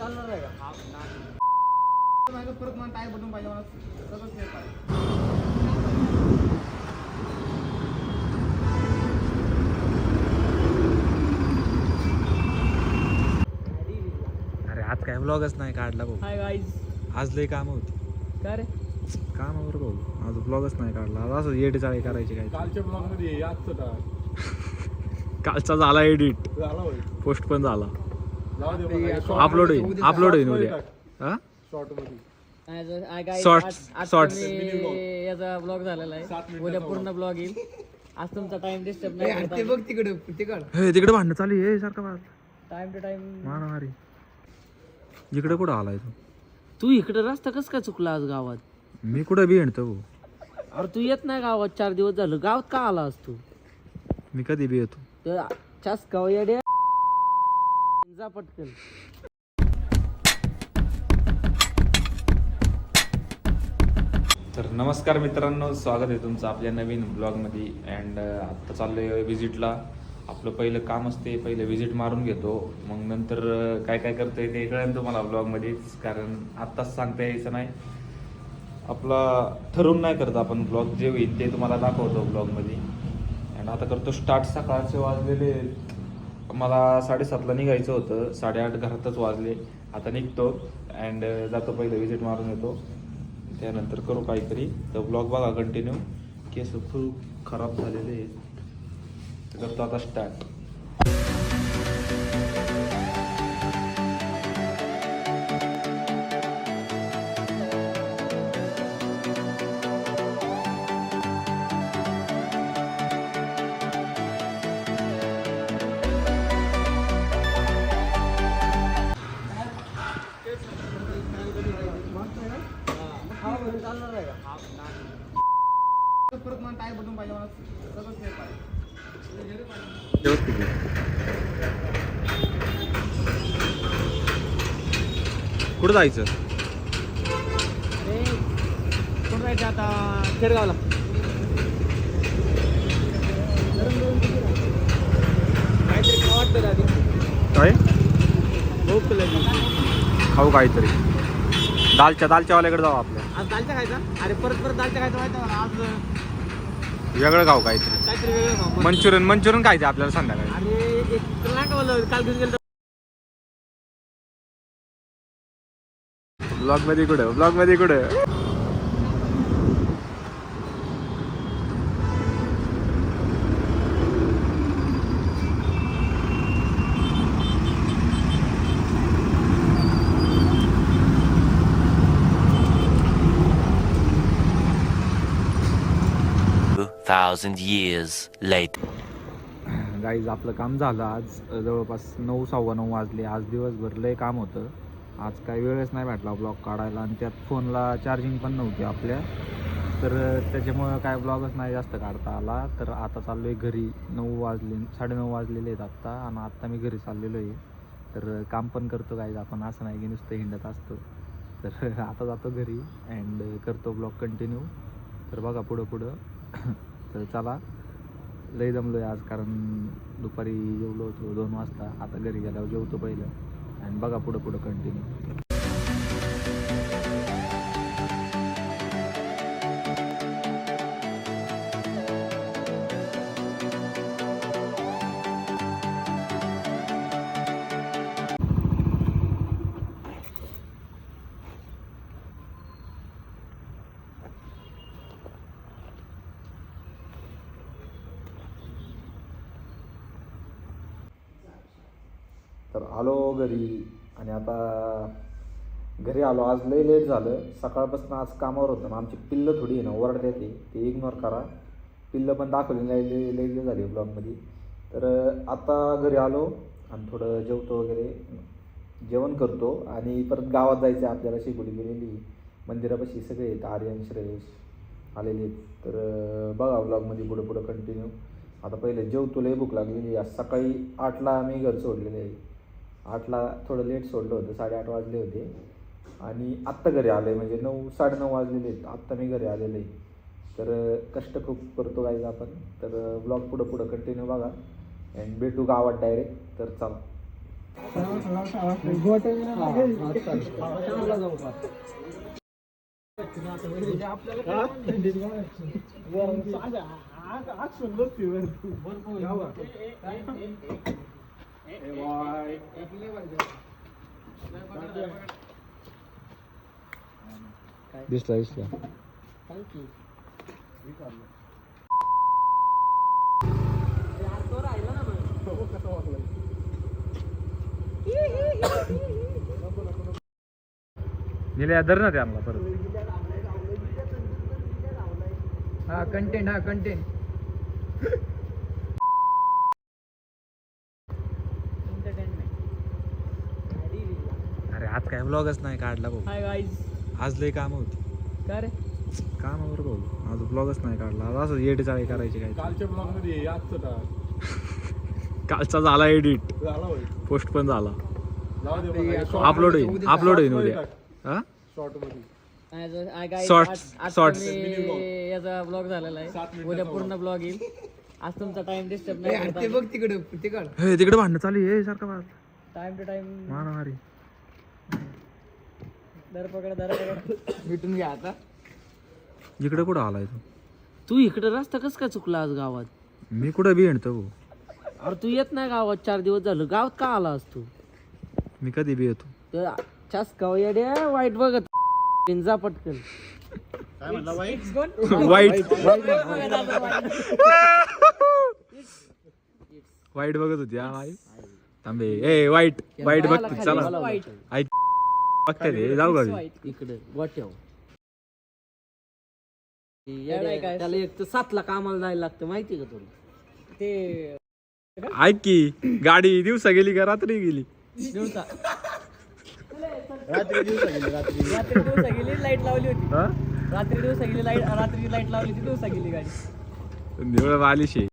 चालणार आहे का? माझं परत मला टाय बटन पाहिजे मला सगळंच पाहिजे. अरे आज काय ब्लॉगच नाही काढला भाऊ. हाय गाईज आज लय काम होती. काय रे? कामावर भाऊ. आज ब्लॉगच नाही काढला. आज असं येडे चाळे करायचे काय? कालच्या ब्लॉगमध्ये आजचं कालचा झाला एडिट झाला पोस्ट पण झाला. अपलोड होईल. अपलोड होईल उद्या. हा? शॉर्ट. याचा ब्लॉग झालेला आहे. उद्या. पूर्ण ब्लॉग येईल. आज तुमचा टाइम डिस्टर्ब नाही हे तिकडे भांडणं चालू आहे. सारखं टाइम टू टाइम मारामारी. इकडे कुठं आलाय तू? तू इकडे रस्ता कस काय चुकला आज गावात? मी कुठं बी येणतो भाऊ अरे तू येत नाही गावात. चार दिवस झालं. गावात का आला आज तू? मी कधी बी येतो. तर चास गाव येड्या जा पटकन. तर नमस्कार मित्रांनो स्वागत आहे तुमचं आपल्या नवीन ब्लॉगमध्ये. अँड आत्ता चाललो आहे व्हिजिटला आपलं पहिलं काम असते पहिलं व्हिजिट मारून घेतो. मग नंतर काय काय करतोय ते कळेल तुम्हाला ब्लॉगमध्येच कारण आत्ताच सांगता यायचं नाही. आपला ठरवून नाही करत आपण ब्लॉग जे होईल ते तुम्हाला दाखवतो ब्लॉगमध्ये. अँड आता करतो स्टार्ट. सकाळचे वाजलेले मला साडेसातला निघायचं होतं. साडेआठ घरातच वाजले. आता निघतो अँड जातो पहिलं विजिट मारून येतो. त्यानंतर करू काहीतरी. तर ब्लॉग बघा कंटिन्यू केस खूप खराब झालेले आहेत. तर करतो आता स्टार्ट परत मला पाहिजे मला सगळंच पाहिजे. व्यवस्थित आहे. कुठं जायचं? कुठं जायचं आता? खेडगावला. काहीतरी वाटतं आधी काय? भूक लागली. खाऊ काहीतरी. दालच्या दालच्यावाल्याकडे जाऊ आपल्या. आज दालच्या खायचा? अरे परत परत दालच्या खायचं माहिती आज वेगळं खाऊ काहीतरी. काहीतरी वेगळं खाऊ मग. मंचुरियन मंचुरियन खायचं आपल्याला संध्याकाळी. अरे एक तुला नाही का बोललो काल घेऊन गेलो ब्लॉगमध्ये कुठं? ब्लॉगमध्ये कुठं? Thousand years later. गाईज आपलं काम झालं आज. जवळपास नऊ सव्वा नऊ वाजले. आज दिवसभर लय काम होतं. आज काही वेळच नाही भेटला ब्लॉग काढायला आणि त्यात फोनला चार्जिंग पण नव्हती आपल्या. तर त्याच्यामुळं काय ब्लॉगच नाही जास्त काढता आला. तर आता चाललो आहे घरी. नऊ वाजले साडेनऊ वाजलेले आहेत आत्ता. आणि आत्ता मी घरी चाललेलो आहे तर काम पण करतो गाईज आपण असं नाही की नुसतं हिंडत असतो. तर आता जातो घरी. अँड करतो ब्लॉग कंटिन्यू तर बघा पुढं पुढं. तर चला. लई जमलो आहे आज कारण दुपारी जेवलो होतो दोन वाजता. आता घरी गेल्यावर जेवतो पहिलं. आणि बघा पुढं पुढं कंटिन्यू तर आलो घरी आणि आता घरी आलो. आज लय लेट झालं. सकाळपासून आज कामावर होतं. ना आमची पिल्लं थोडी आहे ना ओरडते ते. ते इग्नोर करा. पिल्लं पण दाखवली नाही. लय लय लय झाली ब्लॉगमध्ये तर आता घरी आलो आणि थोडं जेवतो वगैरे. जेवण करतो आणि परत गावात जायचं आहे. आपल्याला शिकवली गेलेली मंदिरापाशी सगळे आहेत. आर्यन श्रेयश आलेले आहेत. तर बघा ब्लॉगमध्ये पुढं पुढं कंटिन्यू आता पहिले जेवतो. लय भूक लागलेली आज सकाळी आठला आम्ही घर सोडलेले आहे. आठला थोडं लेट सोडलं होतं साडेआठ वाजले होते आणि आत्ता घरी आले म्हणजे नऊ साडेनऊ वाजलेले आहेत आत्ता मी घरी आलेलो आहे तर कष्ट खूप करतो गाईज आपण तर ब्लॉग पुढं पुढं कंटिन्यू बघा अँड भेटू गावात डायरेक्ट तर चला दिसला दिसला. गेल्या धर ना त्यांना परत. हा कंटेंट हा कंटेंट अरे आज काय ब्लॉगच नाही काढला भाऊ. हाय गाईज आज लय काम होती. काय रे? कामावर भाऊ. आज ब्लॉगच नाही काढला. आज असं येडे चाळे करायचे काय कालच्या ब्लॉगमध्ये आजचं. कालचा झाला एडिट झाला होय. पोस्ट पण झाला. जाऊ दे अपलोड होईल. अपलोड होईल उद्या. हा? शॉर्टमध्ये. Shorts, shorts. याचा ब्लॉग झालेला सात आहे मिनिटाचा उद्या पूर्ण ब्लॉग येईल. आज तुमचा टाइम डिस्टर्ब नाही ते बघ तिकडे तिकड हे तिकडे भांडणं चालू आहे. सारखं बा टाइम टू टाइम मारामारी. दर पकड दर पकड. भेटून घ्या आता. इकडे कुठं आलाय तू? तू इकडे रस्ता कस काय चुकला आज गावात? मी कुठं बी येणतो भाऊ. अरे तू येत नाही गावात चार दिवस झालं. गावात का आलास तू? मी कधी बी येतो. तर चस्का येड्या वाईट बघत. पिंजा पटकन. वाईट. वाईट बघत होती हा थांबे ए वाईट. वाईट बघते चला. वाईट ऐक. बघते जाऊ का मी? इकडे गोट्याव त्याला एक तर सातला कामाला जायला लागतं माहिती का तुला? ते ऐक की गाडी दिवसा गेली का रात्री गेली? दिवसा. रात्री दिवसा गेली रात्री रात्री दिवसा गेली लाइट लावली होती. रात्री दिवसा गेली लाइट रात्री लाइट लावली होती दिवसा गेली गाडी. निवळ आलीशे.